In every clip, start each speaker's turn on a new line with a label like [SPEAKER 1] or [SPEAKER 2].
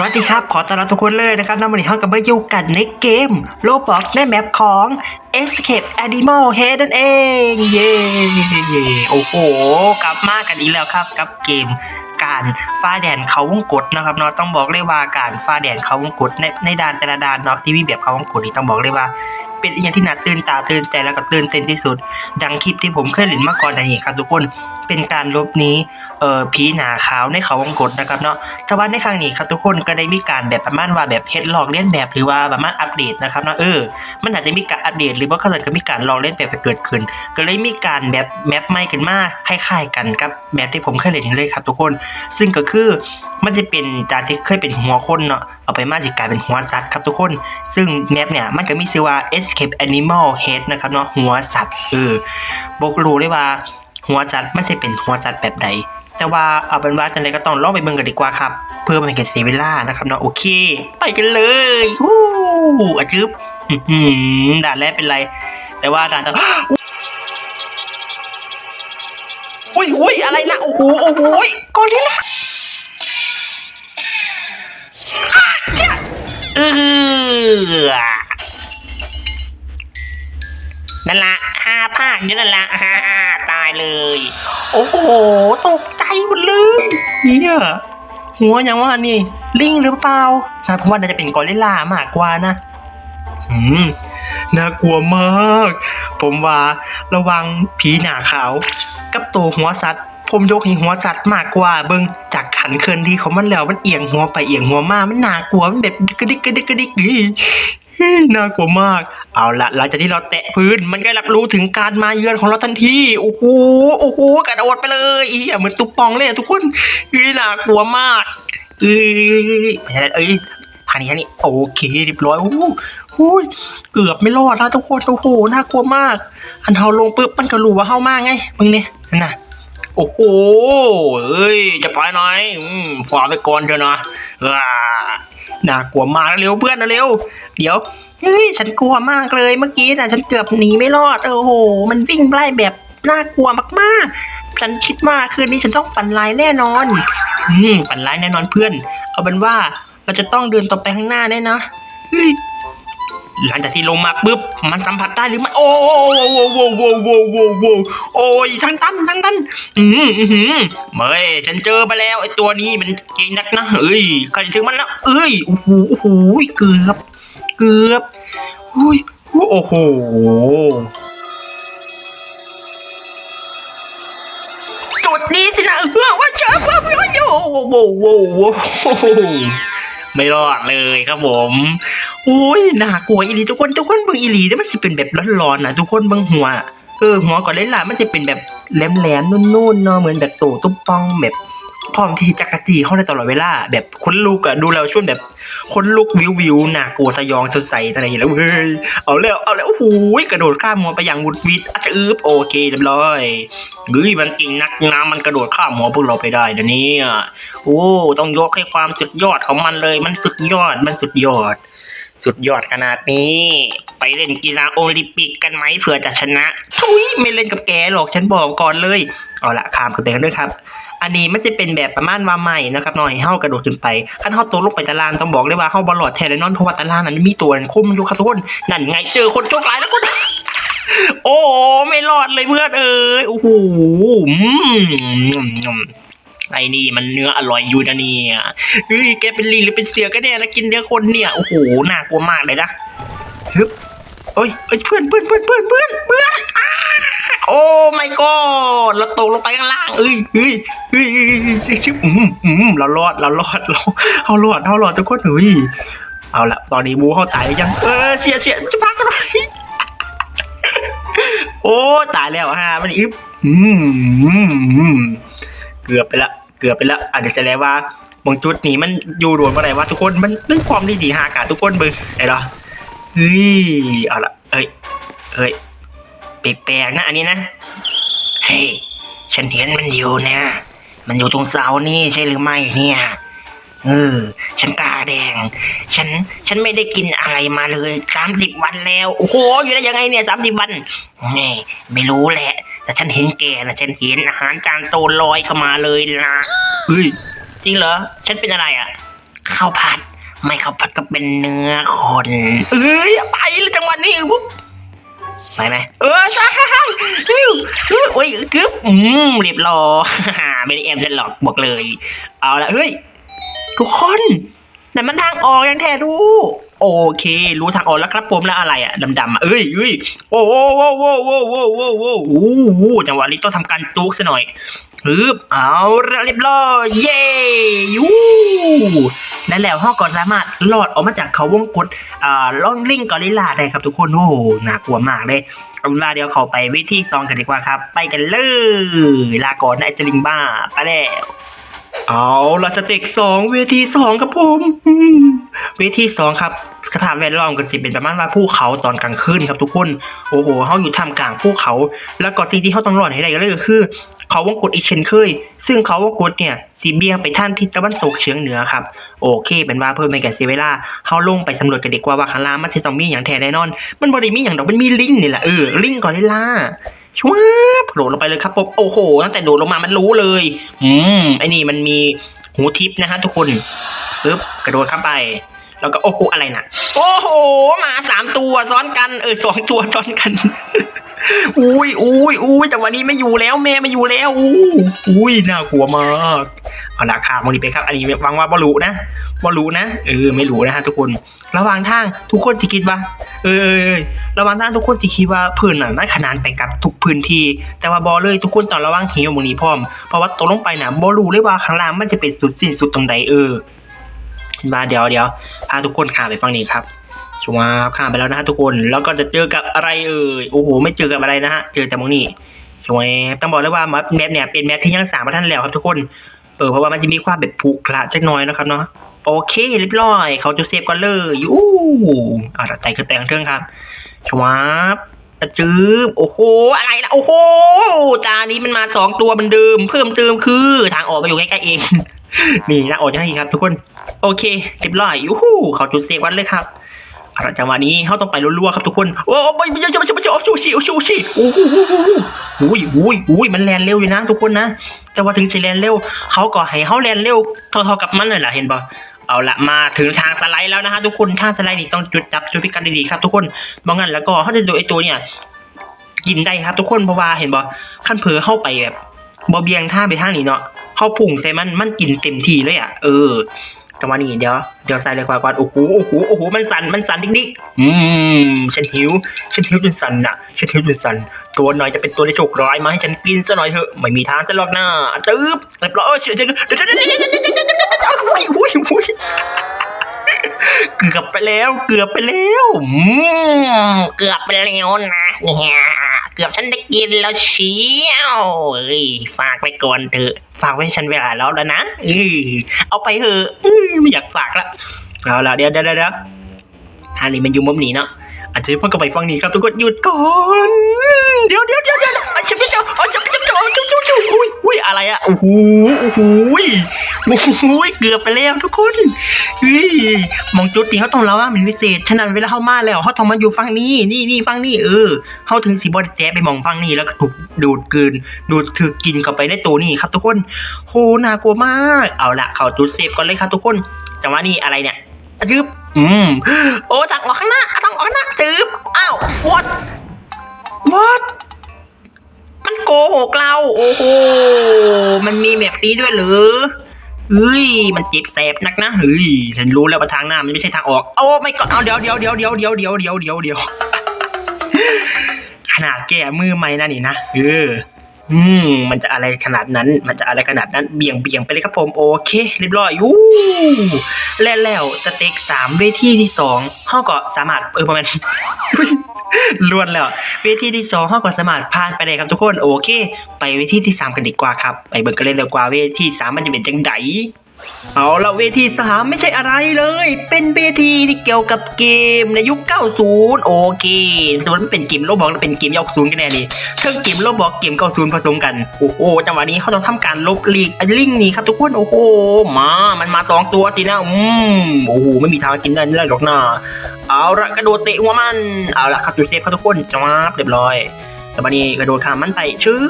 [SPEAKER 1] สวัสดีครับ ขอต้อนรับทุกคนเลยนะครับน้ำมันห้องกับมาอยู่กันในเกมโลบอกในแมปของ Escape Animal Head นั่นเอง เย้โอ้โห กลับมากันอีกแล้วครับ กับเกมการฟ้าแดนเขาวงกดนะครับเนาะต้องบอกเลยว่าการฟ้าแดนเขาวงกดในในด่านแต่ละด่านเนาะที่มีแบบเขาวงกดนี่ต้องบอกเลยว่าเป็นอย่างที่น่าตื่นตาตื่นใจแล้วก็ตื่นเต้นที่สุด ดังคลิปที่ผมเคยเล่นมาก่อนอันนี้ครับทุกคน เป็นการลบนี้เอ่อผีหนาขาวในเขาวงกดนะครับเนาะแต่ว่าในครั้งนี้ครับทุกคนก็ได้มีการแบบประมาณว่าแบบเฮ็ดลอกเลียนแบบหรือว่าประมาณอัปเดตนะครับเนาะเออมันอาจจะมีการอัปเดต หรือว่าเขาอาจจะมีการลอกเลียนแบบเกิดขึ้น ก็เลยมีการแบบแมปใหม่ขึ้นมาคล้ายๆ กันกับแมปที่ผมเคยเล่นเลยครับทุกคน ซึ่งก็คือมันจะเป็นจากที่เคยเป็นหัวคนเนาะเอาไปมาจะกลายเป็นหัวสัตว์ครับทุกคน ซึ่งแมปเนี่ยมันก็มีชื่อว่า Escape Animal Head นะครับเนาะหัวสัตว์เออบอกรู้เลยว่า หัวสัตว์ไม่ใช่เป็นหัวสัตว์แบบใด แต่ว่าเอาเป็นว่าจังไรก็ต้องลองไปเบิ่งกันดีกว่าครับ เพื่อไมันเป็นเสียเวลานะครับเนาะโอเค ไปกันเลยฮู้อะจึ๊บด่านแรกเป็นไร แต่ว่าด่านต่ออุ้ยอุ้ยอะไรนะโอ้โหโอ้โหก่อนนี้ละอะเนี่ยเออนั่นละห้าภาคอยู่นั่นละฮ่าายเลย โอ้โห ตกใจหมดเลยเนี่ยหัวยังว่านี่ ลิงหรือเปล่านะผมว่าน่าจะเป็นกอริลลามากกว่านะอืมน่ากลัวมาก ผมว่าระวังผีหนาขาว กับตัวหัวสัตว์ ผมยกให้หัวสัตว์มากกว่า เบิ่งจากขันเคลื่อนที่ของมันแล้วมันเอียงหัวไปเอียงหัวมา มันน่ากลัวมันแบบกระดิกกระดิกกระดิกอี น่ากลัวมาก เอาละหลังจากที่เราแตะพื้น มันก็รับรู้ถึงการมาเยือนของเราทันทีโอ้โหโอ้โหกระโดดไปเลยอีเหมือนตุ๊บปองเลยทุกคนเฮ้ยน่ากลัวมากเอ้ยไม่ใช่เอ้ยทางนี้ทางนี้โอเคเรียบร้อยโอ้โหโอ้ยเกือบไม่รอดแล้วทุกคนโอ้โหน่ากลัวมาก อันเฮาลงปุ๊บมันก็รู้ว่าเฮามากไงมึงเนี่ยน่ะโอ้โหเอ้ยจะปล่อยหนอืมพอไปก่อนเถอะนะอ่า น่ากลัวมากเร็วเพื่อนนะเร็ว เดี๋ยวเฮ้ยฉันกลัวมากเลยเมื่อกี้น่ะฉันเกือบหนีไม่รอดโอ้โห มันวิ่งไล่แบบน่ากลัวมากๆ ฉันคิดว่าคืนนี้ฉันต้องฝันร้ายแน่นอน อืมฝันร้ายแน่นอนเพื่อน เอาเป็นว่าเราจะต้องเดินต่อไปข้างหน้าแน่นะเฮ้ย หลังจากที่ลงมาปุ๊บมันสัมผัสได้หรือไม่โอ้โหโว้โว้โว้โว้โว้โอ้ยทั้งตันทั้งตันอืมอืมเฮ้ยฉันเจอไปแล้วไอ้ตัวนี้มันเก่งนักนะเอ้ยใครถึงมันแล้วเอ้ยโอ้โหโอ้โหเกือบเกือบอุ้ยโอ้โหจุดนี้สินะเออว่าเจอเพื่อนเพื่อนโอ้โหโว้โว้โว้ ไม่รอดเลยครับผมโอ้ยน่ากลัวอีหลีทุกคนทุกคนเบิ่งอีหลีเนี่ยมันสิเป็นแบบร้อนๆนะทุกคนเบิ่งหัวเออหัวก่อนเล่นล่ะมันจะเป็นแบบแหลมๆนุ่นๆเนาะเหมือนแบบโตตุ๊บปองแบบ พร้อมที่จักรจีเข้าได้ตลอดเวลา แบบคนลุกอะดูแล้วช่วงแบบคนลุกวิววิวๆน่ากลัวสยองสดใสอะไรอย่างเงี้ยแล้วเฮ้ยเอาแล้วเอาแล้วโอ้โหกระโดดข้ามหัวไปอย่างวุดวิดอาจจะอึบโอเคเรียบร้อยเฮ้ยมันเก่งนักนะมันกระโดดข้ามหัวพวกเราไปได้เดี๋ยวนี้โอ้ต้องยกให้ความสุดยอดของมันเลย มันสุดยอดมันสุดยอด สุดยอดขนาดนี้ ไปเล่นกีฬาโอลิมปิกกันไหมเผื่อจะชนะทุยไม่เล่นกับแกหรอกฉันบอกก่อนเลย เอาละข้ามกันไปกันด้วยครับ อันนี้ไม่ใช่เป็นแบบประมาณว่าใหม่นะครับหน่อยให้เฮากระโดดขึ้นไปขั้นเฮาตัวลงไปตารางต้องบอกเลยว่าเฮาบอลลอดแทนแน่นอนเพราะว่าตารางนั้นมีตัวคุ้มอยู่ครับทุกคนนั่นไงเจอคนโชคร้ายแล้วก็โอ้ไม่รอดเลยเพื่อนเอ้ยโอ้โหอืมไอ้นี่มันเนื้ออร่อยอยู่นะเนี่ยเฮ้ยแกเป็นลิงหรือเป็นเสือกันแน่นะกินเนื้อคนเนี่ยโอ้โหน่ากลัวมากเลยนะฮึบเอ้ยเพื่อนเพื่อนเพื่อนเพื่อนเพื่อนเพื่อน โอ้ไม่ก็เราตกลงไปข้างล่างเอ้ยเฮ้ยเฮ้ยชิบอืมอืมเรารอดเรารอดเราเอารอดเอารอดทุกคนเฮ้ยเอาละตอนนี้บูเข้าตายยังเออเสียเสียจะพักหน่อยโอ้ตายแล้วฮะมันอึ๊บอืมเกือบไปละเกือบไปละอาจจะแสดงว่าบางจุดนี้มันอยู่รวมอะไรวะทุกคนมันเรื่องความดีดีหากาทุกคนเบิ่งไอ้เหรอเฮ้ยเอาละเอ้ยเอ้ย แปลกๆนะอันนี้นะเฮ้ยฉันเห็นมันอยู่นะมันอยู่ตรงเสานี่ใช่หรือไม่เนี่ยเออฉันตาแดง ฉัน ฉันไม่ได้กินอะไรมาเลยสามสิบวันแล้ว โอ้โห อยู่ได้ยังไงเนี่ยสามสิบวันแม่ไม่รู้แหละ แต่ฉันเห็นแกนะฉันเห็นอาหารจานโตลอยเข้ามาเลยนะเฮ้ยจริงเหรอ ฉันเป็นอะไรอะขข้าวผัด ไม่ข้าวผัดก็เป็นเนื้อคน เอ้ยไปแล้วจังหวะนี้ปุ๊บ ไปไหมเออใช่ฮ้ยโอ้ยกึ๊บอืมเรียบร้อยไม่ได้แอมจะหลอกบอกเลย เอาละเฮ้ย ทุกคนนั่นมันทางออกยังแท้รู้ โอเค รู้ทางออกแล้วครับผมแล้วอะไรอะดำๆเอ้ยเอ้ยโอ้โหโอ้โหโอ้โหโอ้โหโอ้โหโอ้โหจังหวะนี้ต้องทำการจุกซะหน่อย ฮึบเอาละเรียบร้อยเย้ยูและแล้วห้องก็สามารถรอดออกมาจากเขาวงกดอ่าล่องลิงกอริลลาได้ครับทุกคน โอ้โหน่ากลัวมากเลยเอาเวลาเดี๋ยวเขาไปวิธีซองกันดีกว่าครับ ไปกันเลย ลาก่อนนะไอจริงบ้า ไปแล้ว เอาละสเต็กสองเวทีสองครับผมเวทีสองครับ สภาพแวดล้อมก็สิเป็นประมาณว่าภูเขาตอนกลางคืนครับทุกคนโอ้โหเขาอยู่ท่ามกลางภูเขา แล้วก็สิ่งที่เขาต้องรอดให้ได้ก็คือ เขาวงกตอีกเช่นเคย ซึ่งเขาวงกตเนี่ยสีเบียงไปท่านทิศตะวันตกเฉียงเหนือครับโอเค เป็นว่าเพิ่มไปแก่เสียเวลาเขาลงไปสำรวจกันดีกว่าว่าข้างล่างมันจะต้องมีอย่างแท้แน่นอน มันบริมีอย่างดอกมันมีลิงนี่แหละเออลิงก่อนได้ล่า ชวบโดดลงไปเลยครับผมโอ้โหตั้งแต่โดดลงมามันรู้เลย อืมไอ้นี่มันมีหูทิพนะฮะทุกคนปึ๊บกระโดดเข้าไป แล้วก็โอ้โหอะไรนะโอ้โหมาสามตัวซ้อนกันเออสองตัวซ้อนกันอุ้ยอุ้ยอุ้ยแต่วันนี้ไม่อยู่แล้วแม่ไม่อยู่แล้วอู้อุ้ยน่ากลัวมาก เอาละค่ะมองดีไปครับ อันนี้วังว่าบอรู้นะบอรู้นะเออไม่รู้นะฮะทุกคน ระหว่างทางทุกคนสิคิดว่าเออระหว่างทางทุกคนสิคิดว่าพื้นน่ะน่าขนานไปกับทุกพื้นที่ แต่ว่าบอเลยทุกคนตอนระหว่างทีมงนี้พร้อมเพราะว่าตกลงไปน่ะบอรู้เลยว่าข้างล่างมันจะเป็นสุดสิ้นสุดตรงใดเออมาเดี๋ยวเดี๋ยวพาทุกคนข้ามไปฟังนี้ครับชัวร์ข้ามไปแล้วนะฮะทุกคนแล้วก็จะเจอกับอะไรเอ่ยโอ้โหไม่เจอกับอะไรนะฮะเจอแต่มงนี่ชัวร์ต้องบอกเลยว่าแมปเนี่ยเป็นแมปที่ยังสามมาท่านแล้วครับทุกคน เออเพราะว่ามันจะมีความแบบผุขระจักหน้อยนะครับเนาะโอเคเรียบร้อย เขาจะเซฟก่อนเลยยูอ่าไต่ขึ้นไปข้างเครื่องครับชวาบกระจืบโอ้โหอะไรนะโอ้โหตานี้มันมาสองตัวเหมือนเดิม เพิ่มเติมคือ ทางออกมาอยู่ใกล้ๆเองนี่นะออกจากที่ครับทุกคน โอเคเรียบร้อยยูหูเขาจุดเซฟวันเลยครับ จังหวะนี้เขาต้องไปรัวๆครับทุกคนโอ้ไม่ไม่ไม่ไม่ไม่ไม่ชูชีชูชีโอ้โหอุ้ยอุ้ยอุ้ยมันแลนเร็วอยู่นะทุกคนนะแต่ว่าถึงจะแลนเร็วเขาก็ให้เขาแลนเร็วเท่าๆกับมันเลยล่ะเห็นป่ะเอาละมาถึงทางสไลด์แล้วนะฮะทุกคนทางสไลด์นี่ต้องจุดจับจุดพิกัดดีๆครับทุกคนบางงั้นแล้วก็เขาจะดูไอตัวเนี่ยกินได้ครับทุกคนเพราะว่าเห็นบ่ขั้นเผลอเข้าไปแบบบ่เบียงท่าไปทางนี้เนาะเข้าพุ่งใส่มันมันกินเต็มที่เลยอะเออ จังหวะนี้เดี๋ยวเดี๋ยวใส่เลยกว่าก่อนโอ้โหโอ้โหโอ้โหมันสั่นมันสั่นดิ๊กๆอืมฉันหิวฉันหิวจนสั่นน่ะฉันหิวจนสั่นตัวหน่อยจะเป็นตัวที่โชคร้ายมาให้ฉันกินซะหน่อยเถอะไม่มีทางจะหรอกนะตึ๊บเรียบร้อยเฉยเดี๋ยวเดี๋ยวเดี๋ยวเดี๋ยวเดี๋ยวเดี๋ยวเดี๋ยวเดี๋ยวเดี๋ยวเดี๋ยวอุ้ยอุ้ยอุ้ยเกือบไปแล้วเกือบไปแล้วอืมเกือบไปแล้วนะเนี่ยเกือบฉันได้กินแล้วเชียวเอ้ยฝากไปก่อนเถอะ ฝากไว้ให้ฉันเวลาแล้วแล้วนะเออเอาไปเถอะ ไม่อยากฝากละเอาละเดี๋ยวเดี๋ยวเดี๋ยวเดี๋ยวทางนี้มันอยู่มุมนี้เนาะอาจจะเพิ่งก็ไปฟังนี้ครับทุกคนหยุดก่อน เดี๋ยวเดี๋ยวเดี๋ยวเดี๋ยว อาชิบเดี๋ยวอาชิบเดี๋ยวจุ๊บจุ๊บจุ๊บจุ๊บอุ้ยอุ้ยอะไรอะโอ้โหโอ้โหโอ้โหเกือบไปแล้วทุกคนเฮ้ยมองจุดนี้เขาต้องระวังเป็นพิเศษฉะนั้นเวลาเข้ามาแล้วเขาต้องมาอยู่ฝั่งนี้นี่นี่ฝั่งนี้เออเขาถึงสีบอดแจ๊ไปมองฝั่งนี้แล้วก็ถูกดูดกืนดูดถือกินเข้าไปในตัวนี่ครับทุกคนโหน่ากลัวมาก เอาละเขาจุดเซฟก่อนเลยครับทุกคนจังหวะนี้อะไรเนี่ยจึ๊บอืมโอ้ทางออกข้างหน้าทางออกข้างหน้าจึ๊บอ้าว what what มันโกหกเรา โอ้โห มันมีแบบนี้ด้วยเหรอเฮ้ย มันเจ็บแสบนักนะเฮ้ย ฉันรู้แล้วว่าทางหน้ามันไม่ใช่ทางออก โอ้ไม่ก็เอาเดี๋ยวเดี๋ยวเดี๋ยวเดี๋ยวเดี๋ยวเดี๋ยวเดี๋ยวเดี๋ยวเดี๋ยวขนาดแก้มือใหม่นะนี่นะ เออ อืม มันจะอะไรขนาดนั้น มันจะอะไรขนาดนั้น เบี่ยงเบี่ยงไปเลยครับผม โอเค เรียบร้อยยูแล้วแล้วสเต็กสามเวทีที่สองห้อก็สามารถเออประมาณล้วนแล้ว เวทีที่สองห้อก็สามารถผ่านไปเลยครับทุกคน โอเค ไปเวทีที่สามกันดีกว่าครับ ไปเบิ่งกันเลยดีกว่าเวทีสามมันจะเป็นจังได เอาละเวทีสามไม่ใช่อะไรเลย เป็นเวทีที่เกี่ยวกับเกมในยุค 90 โอเคส่วนมันเป็นเกมโลบอกและเป็นเกมยกศูนย์กันแน่นี่เครื่องเกมโลบอกเกม 90 ผสมกัน โอ้โห จังหวะนี้เขาต้องทำการลบลีกลิงนี่ครับทุกคน โอ้โห มา มันมาสองตัวสินะอืมโอ้โห ไม่มีทางกินได้เลยหรอกนะเอาละกระโดดเตะหัวมัน เอาละครับจุดเซฟครับทุกคนจังหวะเรียบร้อย แต่บันนี้กระโดดข้ามมันไปชื้อ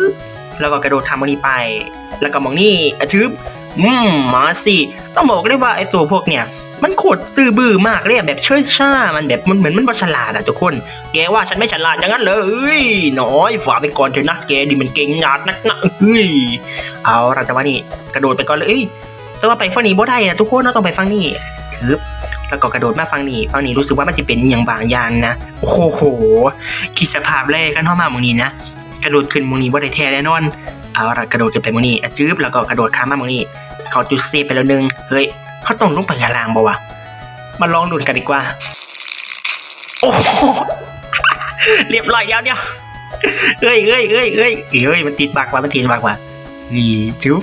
[SPEAKER 1] แล้วก็กระโดดข้ามมันนี้ไป แล้วก็มองนี่อะชึบ อืมมาสิต้องบอกเลยว่าไอ้ตัวพวกเนี่ย มันโคตรซื่อบื้อมากเลยอะแบบเชื่อช่ามันแบบมันเหมือนมันบ่ฉลาดอะทุกคน แกว่าฉันไม่ฉลาดอย่างนั้นเลยน้อยฝากไปก่อนเถอะนะแกดิมันเก่งหยาดนักนะเฮ้ยเอาเราจะว่านี่กระโดดไปก่อนเลยเอ้ยแต่ว่าไปฝั่งนี้บ่ได้นะทุกคนเราต้องไปฝั่งนี้ฮึบแล้วก็กระโดดมาฝั่งนี้ฝั่งนี้รู้สึกว่ามันจะเป็นอย่างบางยางนะโอ้โหคิดสภาพแรกกันเข้ามาหมองนี้นะกระโดดขึ้นหมองนี้บ่ได้แท้แน่นอนเอาละกระโดดขึ้นไปหมองนี้อะจืบแล้วก็กระโดดข้ามมาหมองนี้ เขาจุดเซฟไปแล้วนึง เฮ้ยเขาต้องลงไปข้างล่างบ่วะ มาลองลุ้นกันดีกว่า โอ้โหเรียบร้อยแล้วเนี่ยเอ้ยเอ้ยเอ้ยเอ้ยเอ้ยมันติดบักว่ะมันติดบักว่ะนี่จุ๊บ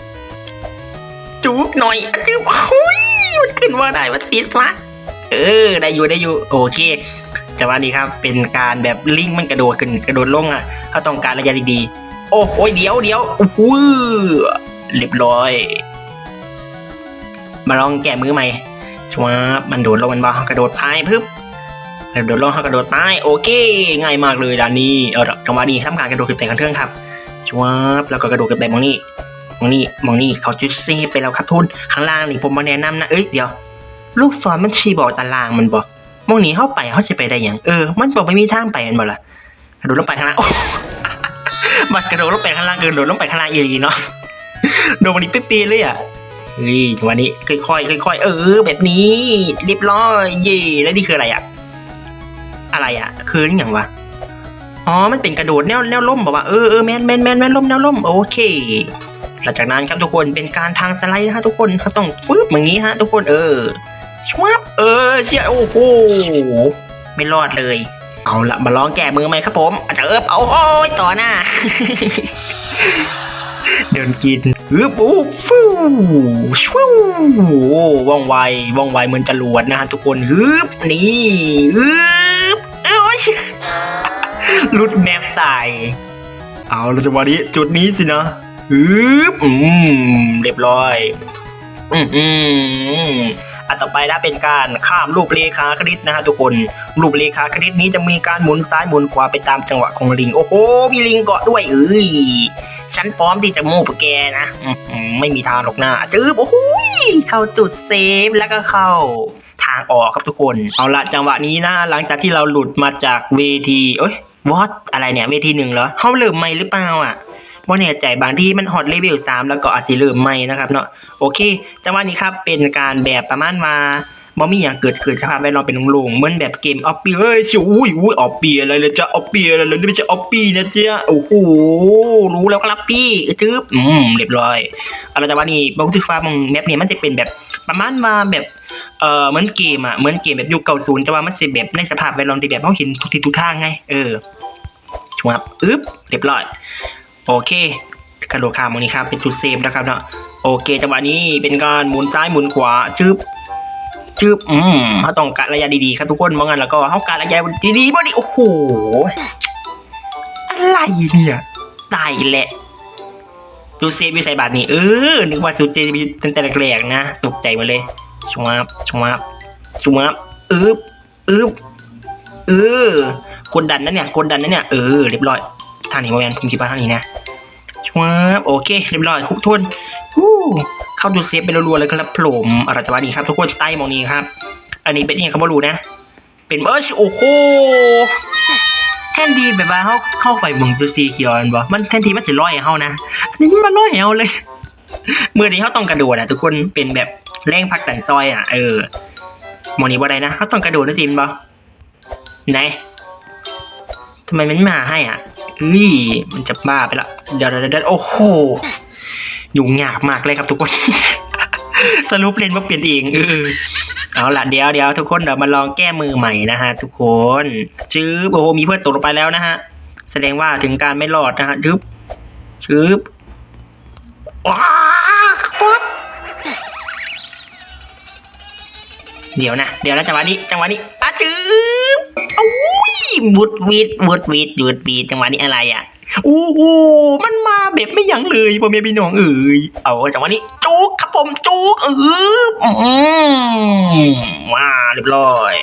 [SPEAKER 1] จุ๊บหน่อยจุ๊บโอ้ยมันขึ้นมาได้มันติดซะเออ ได้อยู่ได้อยู่โอเคจังหวะนี้ครับเป็นการแบบลิงมันกระโดดขึ้นกระโดดลงอะเขาต้องการระยะดีๆโอ้โหเดี๋ยวเดี๋ยวอู้เรียบร้อย มาลองแก้มือใหม่ชัวบมันโดดลงมันบ่กระโดดพายพึบกระโดดลงเขากระโดดพายโอเค ง่ายมากเลยด้านนี้เออจังหวะนี้ทำการกระโดดขึ้นไปกันเครื่องครับชัวบแล้วก็กระโดดขึ้นไปมองนี่มองนี่มองนี่เขาจุดเซฟไปแล้วครับทุนข้างล่างนี่ผมมาแนะนำนะเอ้ยเดี๋ยว ลูกศรมันชี้บอกตารางมันบ่มองนี้เข้าไปเขาจะไปได้อย่างเออ มันบอกไม่มีทางไปมันบ่ล่ะกระโดดลงไปข้างล่างมันกระโดดลงไปข้างล่างกระโดดลงไปข้างล่างอีหลีเนาะโดนมันนี้เป๊ะๆเลยอะ เฮ้ยจังหวะนี้ค่อยๆค่อยๆเออ แบบนี้เรียบร้อยเย่แล้วนี่คืออะไรอะอะไรอะคืออย่างวะอ๋อ มันเป็นกระโดดแนวแนวล่มบอกว่าเออเออแมนแมนแมนแมนล่มแนวล่มโอเค หลังจากนั้นครับทุกคนเป็นการทางสไลด์นะฮะทุกคนเขาต้องฟึบอย่างนี้ฮะ ทุกคนเออชวับเออเชี่ยโอ้โหไม่รอดเลย เอาละมาลองแก้มือไหมครับผมอาจจะเอิบเอาโอ้ยต่อหน้า เดินกินฮึบอู้ฟูชูว่องไวว่องไวเหมือนจรวดนะฮะทุกคนฮึบนี่ฮึบเอ้ยลุดแมปตาย เอาเราจะวันนี้จุดนี้สินะฮึบอืมเรียบร้อย อืมอืมอันต่อไปนะเป็นการข้ามรูปเลขาคณิตนะฮะทุกคน รูปเลขาคณิตนี้จะมีการหมุนซ้ายหมุนขวาไปตามจังหวะของลิง โอ้โหมีลิงเกาะด้วยเอ้ย ฉันพร้อมที่จะโม่ปแกนะไม่มีทางหรอกหน้าจืบโอ้โหเข้าจุดเซฟแล้วก็เข้าทางออกครับทุกคน เอาละจังหวะนี้นะ หลังจากที่เราหลุดมาจากเวทีเอ้ยวอตอะไรเนี่ยเวทีหนึ่งเหรอเขาเริ่มใหม่หรือเปล่าอะว่าแน่ใจบางที่มันฮอตเลเวลสามแล้วก็อาจจะเริ่มใหม่นะครับเนาะโอเค จังหวะนี้ครับเป็นการแบบประมาณว่า บ่มีอย่างเกิดขึ้นสภาพแวดล้อมเป็นโล่งๆเหมือนแบบเกมออฟปีเฮ้ยชิวอุ้ยอุ้ยออฟปีอะไรเลยจะออฟปีอะไรเลยนี่ไม่ใช่ออฟปีนะเจ้าโอ้โหรู้แล้วครับพี่จึ๊บอืมเรียบร้อยเอาละจังหวะนี้บางทีฟ้ามองแมปเนี้มันจะเป็นแบบประมาณว่าแบบเออเหมือนเกมอะเหมือนเกมแบบยุคเก่าศูนย์แต่ว่ามันสิแบบในสภาพแวดล้อมที่แบบเราเห็นทุกทิศทุกทางไงเออชัวบอึ๊บเรียบร้อย โอเคกระโดดข้ามตรงนี้ครับเป็นจุดเซฟนะครับเนาะโอเคจังหวะนี้เป็นการหมุนซ้ายหมุนขวาจึ๊บ จึ๊บอืมเขาต้องการระยะดีๆครับทุกคนเมองกันแล้วก็เขาการระยะดีๆบ่ดีโอ้โห อะไรเนี่ยตายแหละดูเซฟวิสัยบาทนี่เออนึกว่าสูเจมีตั้งแต่แรกๆนะตกใจมาเลยชวบชวบชวบอึบอึบเออกดดันนะเนี่ยกดดันนะเนี่ยเออเรียบร้อยท่านี้โมแมนคุณคิดว่าท่านี้นะชวบโอเค เรียบร้อยคุกทุนฮู้ เข้าดูเซฟไปรัวๆเลยครับผมอะไรจังหวะนี้ครับทุกคนใต้มองนี้ครับ อันนี้เป็นยังเขาไม่รู้นะ เป็นเออโอ้โหแทนทีแบบว่าเขาเข้าไปมืองตัวซีเขียวนั่นบ่มันแทนทีมันสิร้อยให้เขานะอันนี้มันร้อยให้เขาเลยเมื่อนี้เขาต้องกระโดดอะทุกคนเป็นแบบแรงพักดันซอยอะเออมองนี้ว่าไดนะเขาต้องกระโดดนะซิมบ่ไหนทำไมมันไม่มาให้อะเฮ้ยมันจะบ้าไปละเดี๋ยวเดี๋ยวเดี๋ยวโอ้โห ยุ่งยากมากเลยครับทุกคน สรุปเล่นว่าเปลี่ยนเองเออเอาละเดี๋ยวเดี๋ยวทุกคนเดี๋ยวมาลองแก้มือใหม่นะฮะทุกคนชื้อโอ้โหมีเพื่อนตกลงไปแล้วนะฮะ แสดงว่าถึงการไม่รอดนะฮะชึบชึบว้าครับเดี๋ยวนะเดี๋ยวนะจังหวะนี้จังหวะนี้อะชึบอุ้ยวุดวิดวุดวิดวุดวิดจังหวะนี้อะไรอะ อู้หูมันมาแบบไม่ยั้งเลยพ่อแม่พี่น้องเอ๋ยเอาจังหวะนี้จุกครับผมจุกเอออืมว้าเรียบร้อย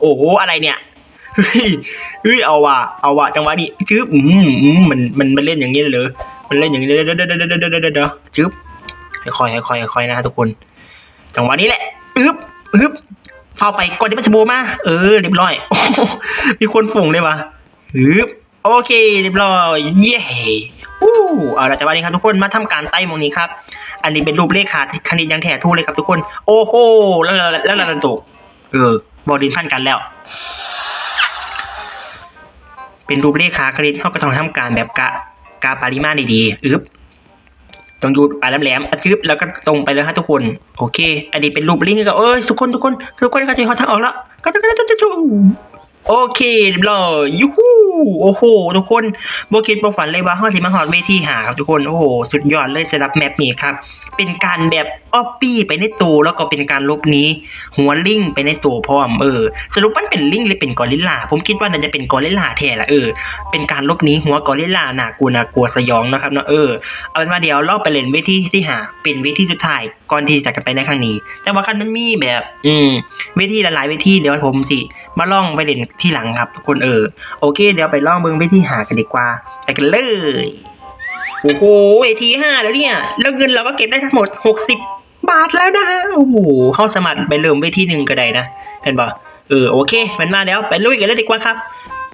[SPEAKER 1] โอ้โหอะไรเนี่ยเฮ้ยเฮ้ยเอาว่ะเอาว่ะจังหวะนี้จึ๊บอืมอืมมันมันมันเล่นอย่างนี้เลยเหรอมันเล่นอย่างนี้เด้อเด้อเด้อเด้อเด้อเด้อเด้อจึ๊บค่อยค่อยค่อยนะฮะทุกคน จังหวะนี้แหละอึ๊บอึ๊บเฝ้าไปก่อนที่มันจะโบมาเออเรียบร้อยมีคนฝุ่งเลยวะอึ๊บ โอเคเรียบร้อยเย้อู้เอาละจากวันนี้ครับทุกคนมาทำการไต่มองนี้ครับ อันนี้เป็นรูปเลขาคณิตยังแท้ทู่เลยครับทุกคน โอ้โหแล้วแล้วแล้วแล้วแล้วตัวเออบอดินพันกันแล้ว เป็นรูปเลขาคณิตเขาก็ต้องทำการแบบกะกาปริมาณดีๆอึบตรงยูปลายแหลมๆอัดยึบแล้วก็ตรงไปเลยครับทุกคน โอเค อันนี้เป็นรูปลิงก์ก็เอ้ยทุกคนทุกคนทุกคนก็จะหาทางออกแล้วก็จะก็จะจะ โอเคเรียบร้อยยูฮูโอ้โห ทุกคนโบคิดโบฝันเลยว่าห้องที่มาหอดเวทีหาครับทุกคน โอ้โห สุดยอดเลยสำหรับแมปนี้ครับ เป็นการแบบออปปี้ไปในตัวแล้วก็เป็นการลบนี้ หัวลิงไปในตัวพร้อมเออ สรุปมันเป็นลิงหรือเป็นกอริลลา ผมคิดว่าน่าจะเป็นกอริลลาแท้ละเออ เป็นการลบนี้หัวกอริลลาน่ากลัวน่ากลัวสยองนะครับเนาะเออ เอาเป็นว่าเดี๋ยวเราไปเล่นเวทีที่หา เป็นเวทีสุดท้ายก่อนที่จะกันไปในครั้งนี้ แต่ว่าคันมันมีแบบ อืม เวทีหลายๆเวทีเดี๋ยวผมสิ มาล่องไปเล่นที่หลังครับทุกคนเออโอเค เดี๋ยวไปล่องเบิงเวทีหากันดีกว่าไปกันเลยโอ้โหเวทีห้าแล้วเนี่ยแล้วเงินเราก็เก็บได้ทั้งหมดหกสิบบาทแล้วนะโอ้โหเข้าสมัครไปเริ่มเวทีหนึ่งก็ได้นะเห็นปะเออโอเค มันมาแล้วไปลุยกันเลยดีกว่าครับ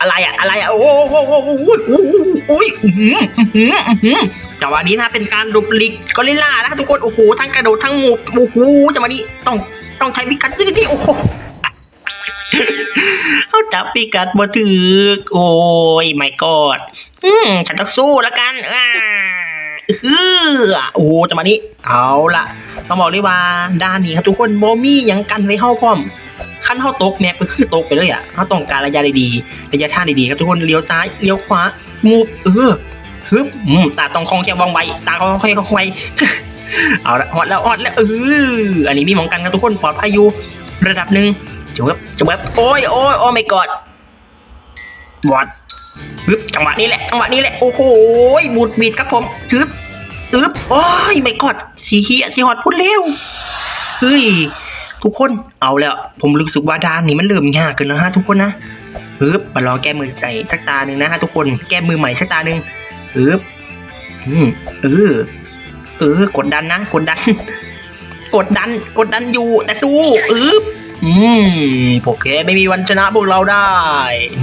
[SPEAKER 1] อะไรอะอะไรอะโอ้โหโอ้โหโอ้โหโอ้โหโอ้ยอื้อหืออื้อหืออื้อหือจังหวะนี้นะเป็นการดุบลิกกอริลลานะทุกคนโอ้โหทั้งกระโดดทั้งหมุบโอ้โหจังหวะนี้ต้องต้องใช้วิกัดที่ที่โอ้โห เขาจับปีกัดบ่ถึก โอ้ยไม่กอด อืมฉันต้องสู้แล้วกันอ่าเออโอ้จังหนี้ เอาละต้องบอกเลยว่าด้านนี้ครับทุกคนโบมี่ยังกันไว้เข้าพร้อมขั้นเข้าตกเนี่ยก็คือตกไปเลยอะเขาต้องการระยะดีๆระยะท่าดีๆครับทุกคนเลี้ยวซ้ายเลี้ยวขวามูฟเออฮึบอืมตาต้องคองแค่ววองไวตาคองแคล่ววองไวเอาละฮอดแล้วฮอดแล้วเอออันนี้มีหมองกันครับทุกคนปลอดภัยอยู่ระดับหนึ่ง จุ๊บจุ๊บโอ้ยโอ้ยโอ้ไม่กอดบอดปึ๊บจังหวะนี้แหละจังหวะนี้แหละโอ้โหบูดบีดครับผมจึ๊บจึ๊บโอ้ยไม่กอดสีเขียสีฮอดพูดเร็วเฮ้ยทุกคนเอาแล้วผมรู้สึกว่าด้านนี้มันเริ่มยากเกินแล้วฮะทุกคนนะปึ๊บมาลองแก้มือใส่สักตาหนึ่งนะฮะทุกคนแก้มือใหม่สักตาหนึ่งปึ๊บอืมเออเออกดดันนะกดดัน กดดันกดดันอยู่แต่สู้อึ๊บ อืมพวกแกไม่มีวันชนะพวกเราได้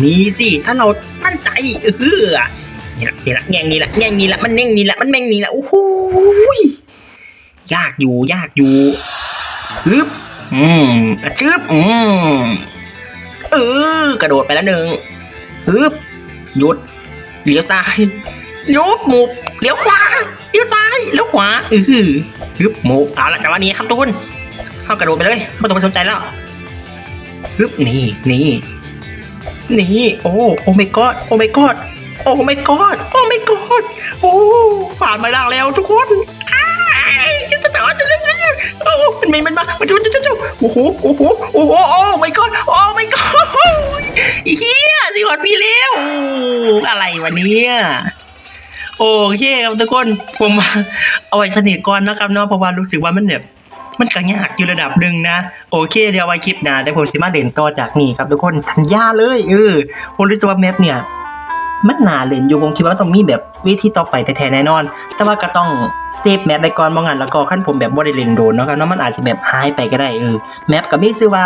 [SPEAKER 1] มีสิ ถ้าเรามั่นใจเออนี่ละนี่ละแง่งนี่ละแง่งนี่ละมันแง่งนี่ละมันแม่งนี่ละโอ้โหยยากอยู่ยากอยู่อึ๊บอืมชึบอืมเออกระโดดไปแล้วหนึ่งอึ๊บหยุดเลี้ยวซ้ายยกหมุบเลี้ยวขวาเลี้ยวซ้ายเลี้ยวขวาอือฮึบหมูเอาละจังหวะนี้ครับทุกคนเข้ากระโดดไปเลยไม่ต้องไปสนใจแล้ว ฮึบนี่นี่นี่โอ้โอ้ไม่กอดโอ้ไม่กอดโอ้ไม่กอดโอ้ไม่กอดโอ้ผ่านมาได้แล้วทุกคนอ้ายจะจะจะจะจะจะโอ้มันมีมันมามันจะจะจะโอ้โหโอ้โหโอ้โหโอ้ไม่กอดโอ้ไม่กอดเฮียสิวันพี่เร็วอะไรวะเนี่ยโอเคครับทุกคนผมว่าเอาไว้สนิทก่อนนะครับเนาะเพราะว่ารู้สึกว่ามันแบบ มันก็ยากอยู่ระดับหนึ่งนะ โอเค เดี๋ยวไว้คลิปหน้าแต่ผมสิมาเล่นต่อจากนี้ครับทุกคนสัญญาเลยเออผมรู้สึกว่าแมปเนี่ยมันหนาเล่นอยู่ผมคิดว่าต้องมีแบบวิธีต่อไปแท้ๆแน่นอน แต่ว่าก็ต้องเซฟแมปไปก่อนบ่งั้นแล้วก็ขั้นผมแบบบ่ได้เล่นโดนเนาะครับเนาะมันอาจจะแบบหายไปก็ได้เออแมปก็มีชื่อว่า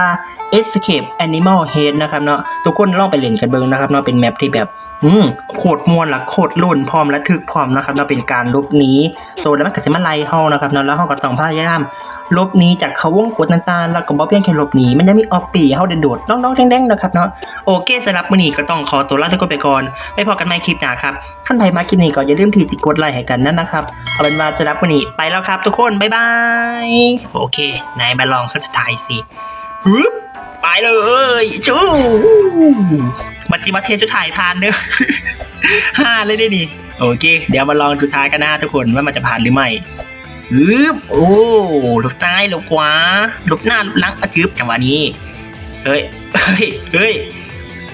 [SPEAKER 1] Escape Animal Head นะครับเนาะทุกคนลองไปเล่นกันเบิ่งนะครับเนาะเป็นแมปที่แบบ อืมโคตรมวนละโคตรลุ่นพร้อมและทึกพร้อมนะครับเราเป็นการลบหนี้โซนแล้วมันก็สิมาไล่เฮานะครับเนาะแล้วเฮาก็ต้องพยายามลบหนี้จากเขาวงกดต่างๆแล้วก็บ่เพียงแค่ลบหนี้ มันยังมีออปปี้ให้เฮาได้โดดน้องๆแดงๆนะครับเนาะโอเคสำหรับมื้อนี้ก็ต้องขอตัวลาทุกคนไปก่อนไว้พบกันใหม่คลิปหน้าครับท่านใดมาคลิปนี้ก็อย่าลืมที่สิกดไลค์ให้กันนั่นนะครับเอาเป็นว่าสำหรับมื้อนี้ไปแล้วครับ ทุกคนบ๊ายบายโอเคนายมาลองขั้นสุดท้ายสิฮึบ ไปเลยจู้มาสิมาเทสุดท้ายผ่านเด้อห้าเลยได้ดิโอเค เดี๋ยวมาลองสุดท้ายกันนะทุกคนว่ามันจะผ่านหรือไม่ฮึบโอ้ลูกซ้ายลูกขวาลูกหน้าลูกหลังอะจึบจังหวะนี้ เฮ้ย เฮ้ย เฮ้ย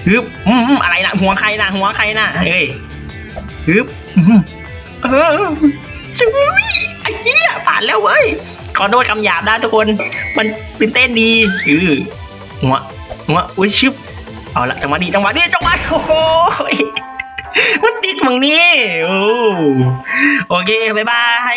[SPEAKER 1] ฮึบอืมอะไรนะหัวใครนะหัวใครนะเฮ้ยฮึบอืมเออจุ้ยไอ้เหี้ยผ่านแล้วเว้ยขอโทษคำหยาบนะทุกคน มันตื่นเต้นดีอือ หัวหัวอุ้ยชิบเอาละจังหวะนี้จังหวะนี้จังหวะโอ้โหมันติดมึงนี่โอ้โอเคบ๊ายบาย